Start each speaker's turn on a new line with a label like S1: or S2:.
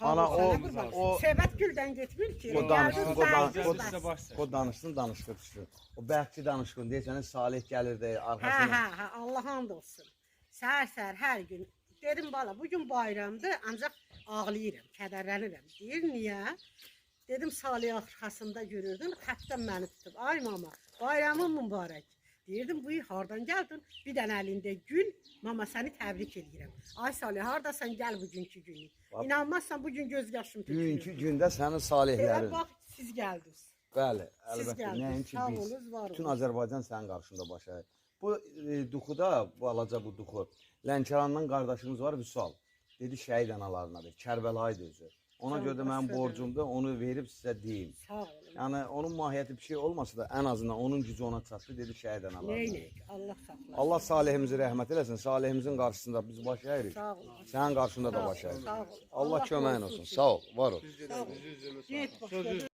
S1: Ana o o
S2: Səbət güldən getmir ki.
S1: o danışsın, o, dan o, o danışsın, danışqı düşsün. O bəhçi danışqın deyəsən Salih gəlirdi
S2: Hə,
S1: arxasına.
S2: hə, hə, Allah and olsun. Səhər-səhər hər gün dedim bala, bu gün bayramdır, ancaq ağlayıram, kədərlənirəm. Deyir, niyə? Dedim Salih arxasında görürdüm, xəttdən məni tutub. Ay mama, bayramın mübarək. Deyirdim, bu hardan gəldin? Bir dənə əlində gül, mama səni təbrik edirəm. Ay Salih, hardasan gəl bugünkü günü. İnanmazsan bu gün göz yaşım tökülür.
S1: Bugünkü gündə sənin salihlərin.
S2: bax, siz gəldiniz.
S1: Bəli, əlbəttə. Nəinki biz. Bütün. Azərbaycan sənin qarşında başa. Bu e, duxuda, bu alaca bu duxu. Lənkərandan qardaşımız var Vüsal. Dedi şəhid analarınadır. Kərbəlaydı özü. Ona
S2: Sağ ol,
S1: görə də mənim borcumdur, onu verib sizə deyim.
S2: Sağ olun.
S1: Yəni onun mahiyyəti bir şey olmasa da ən azından onun gücü ona çatdı, dedi şəhid analarına.
S2: Neynək? Allah saxlasın.
S1: Allah salihimizi rəhmət eləsin. Salihimizin qarşısında biz baş əyirik.
S2: Sağ olun.
S1: Sənin qarşında da baş əyirik. Allah
S2: Allah
S1: köməyin olsun.
S2: sizi.
S1: Sağ ol, var ol.
S2: Sağ ol. Get başqa.